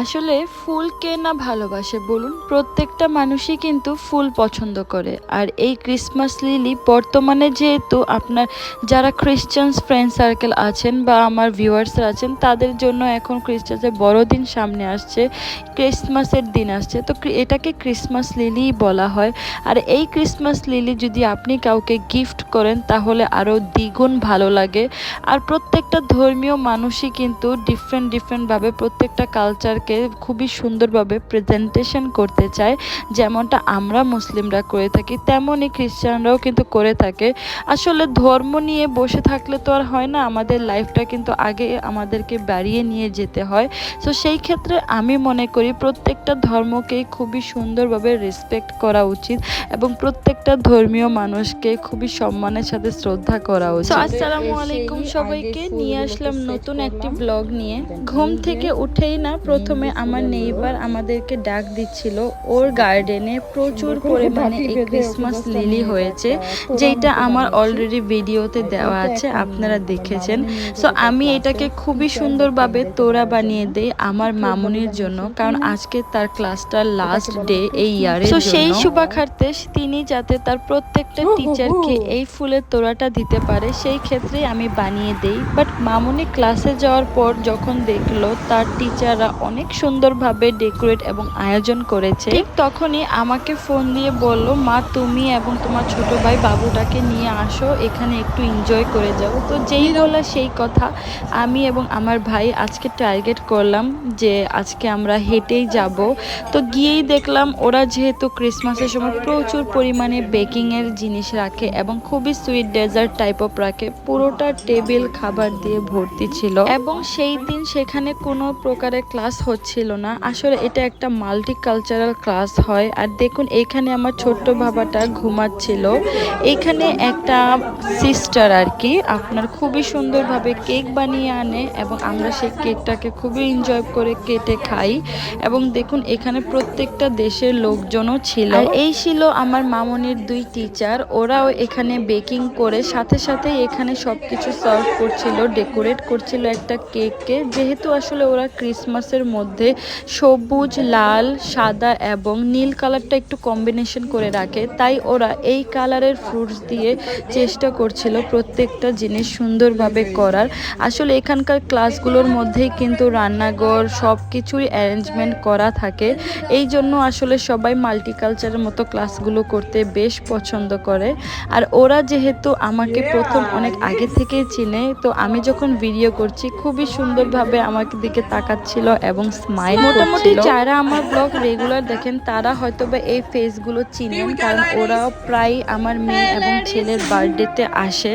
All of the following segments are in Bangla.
আসলে ফুল কে না ভালোবাসে বলুন? প্রত্যেকটা মানুষই কিন্তু ফুল পছন্দ করে। আর এই ক্রিসমাস লিলি বর্তমানে যেহেতু আপনার যারা খ্রিস্টানস ফ্রেন্ড সার্কেল আছেন বা আমার ভিউয়ার্সরা আছেন, তাদের জন্য এখন ক্রিসমাসের বড়দিন সামনে আসছে ক্রিসমাসের দিন আসছে। তো এটাকে ক্রিসমাস লিলিই বলা হয়। আর এই ক্রিসমাস লিলি যদি আপনি কাউকে গিফট করেন, তাহলে আরও দ্বিগুণ ভালো লাগে। আর প্রত্যেকটা ধর্মীয় মানুষই কিন্তু ডিফারেন্ট ডিফারেন্টভাবে প্রত্যেকটা কালচারকে খুবই সুন্দরভাবে প্রেজেন্টেশন করতে চায়। যেমনটা আমরা মুসলিমরা করে থাকি তেমনই খ্রিস্টানরাও কিন্তু করে থাকে। আসলে ধর্ম নিয়ে বসে থাকলে তো আর হয় না আমাদের লাইফটা কিন্তু আগে আমাদেরকে বাড়িয়ে নিয়ে যেতে হয়। তো সেই ক্ষেত্রে আমি মনে করি প্রত্যেকটা ধর্মকে খুবই সুন্দরভাবে রেসপেক্ট করা উচিত এবং প্রত্যেকটা ধর্মীয় মানুষকে খুবই সম্মানের সাথে শ্রদ্ধা করা উচিত। আসসালামু আলাইকুম সবাইকে নিয়ে আসলাম নতুন একটি ব্লগ নিয়ে। ঘুম থেকে উঠেই না প্রথমে আমার নেইবার আমাদেরকে ডাক দিচ্ছিল। ওর গার্ডেনে প্রচুর পরিমাণে এই ক্রিসমাস লিলি হয়েছে যেটা আমার অলরেডি ভিডিওতে দেওয়া আছে আপনারা দেখেছেন। সো আমি এটাকে খুবই সুন্দরভাবে তোড়া বানিয়ে দেই আমার মামুনির জন্য কারণ আজকে তার ক্লাসটার লাস্ট ডে এই ইয়ারে তো সেই শুভাকার্থে তিনি যাতে তার প্রত্যেকটা টিচারকে এই ফুলের তোড়াটা দিতে পারে সেই ক্ষেত্রে আমি বানিয়ে দেই। বাট মামুনি ক্লাসে যাওয়ার পর যখন দেখল তার টিচাররা অনেক সুন্দরভাবে ডেকোরেট এবং আয়োজন করেছে। ঠিক তখনই আমাকে ফোন দিয়ে বলল, মা, তুমি এবং তোমার ছোট ভাই বাবুটাকে নিয়ে আসো, এখানে একটু এনজয় করে যাও। তো যেই বলা সেই কথা আমি এবং আমার ভাই আজকে টার্গেট করলাম যে আজকে আমরা হেঁটেই যাব। তো গিয়েই দেখলাম ওরা যেহেতু ক্রিসমাসের সময় প্রচুর পরিমাণে বেকিংয়ের জিনিস রাখে এবং খুবই সুইট ডেজার্ট টাইপ অফ রাখে, পুরোটা টেবিল খাবার দিয়ে ভর্তি ছিল। এবং সেই দিন সেখানে কোনো প্রকারের ক্লাস হচ্ছিল না। আসলে এটা একটা মাল্টি কালচারাল ক্লাস হয়। আর দেখুন, এখানে আমার ছোট্ট বাবাটা ঘুমাচ্ছিল। এখানে একটা সিস্টার আর কি, আপনার খুবই সুন্দরভাবে কেক বানিয়ে আনে এবং আমরা সেই কেকটাকে খুবই এনজয় করে কেটে খাই। এবং দেখুন, এখানে প্রত্যেকটা দেশের লোকজনও ছিল। এই ছিল আমার মামনির দুই টিচার ওরাও এখানে বেকিং করে, সাথে সাথে এখানে সবকিছু সার্ভ করছিল ডেকোরেট করছিল একটা কেককে যেহেতু আসলে ওরা ক্রিসমাসের মধ্যে সবুজ, লাল, সাদা এবং নীল কালারটা একটু কম্বিনেশন করে রাখে। তাই ওরা এই কালারের ফ্রুটস দিয়ে চেষ্টা করছিল প্রত্যেকটা জিনিস সুন্দরভাবে করার। আসলে এখানকার ক্লাসগুলোর মধ্যেই কিন্তু রান্নাঘর সব কিছুই অ্যারেঞ্জমেন্ট করা থাকে। এই জন্য আসলে সবাই মাল্টিকালচারের মতো ক্লাসগুলো করতে বেশ পছন্দ করে। আর ওরা যেহেতু আমাকে প্রথম অনেক আগে থেকেই চিনে, তো আমি যখন ভিডিও করছি, খুবই সুন্দরভাবে আমাকে দিকে তাকাচ্ছিল এবং স্মাইল মোটামুটি যারা আমার ব্লগ রেগুলার দেখেন তারা হয়তো বা এই ফেসগুলো চিনেন কারণ ওরাও প্রায় আমার মেয়ে এবং ছেলের বার্থডেতে আসে।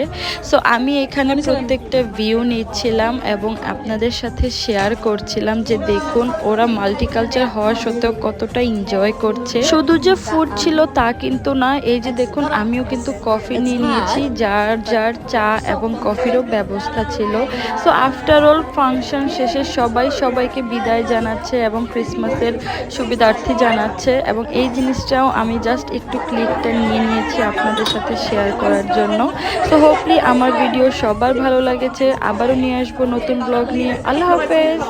সো আমি এখানে প্রত্যেকটা ভিউ নিচ্ছিলাম এবং আপনাদের সাথে শেয়ার করছিলাম যে দেখুন ওরা মাল্টিকালচার হওয়া সত্ত্বেও কতটা এনজয় করছে। শুধু যে ফুড ছিল তা কিন্তু না এই যে দেখুন আমিও কিন্তু কফি নিয়ে নিয়েছি যার যার চা এবং কফিরও ব্যবস্থা ছিল। সো আফটার অল ফাংশন শেষে সবাই সবাইকে বিদায় জানাচ্ছে এবং ক্রিসমাসের সুবিধার্থী জানাচ্ছে এবং এই জিনিসটাও আমি জাস্ট একটু ক্লিকটা নিয়ে নিয়েছি আপনাদের সাথে শেয়ার করার জন্য। তো হোপলি আমার ভিডিও সবার ভালো লাগেছে। আবারও নিয়ে আসব নতুন ব্লগ নিয়ে। আল্লাহ হাফেজ।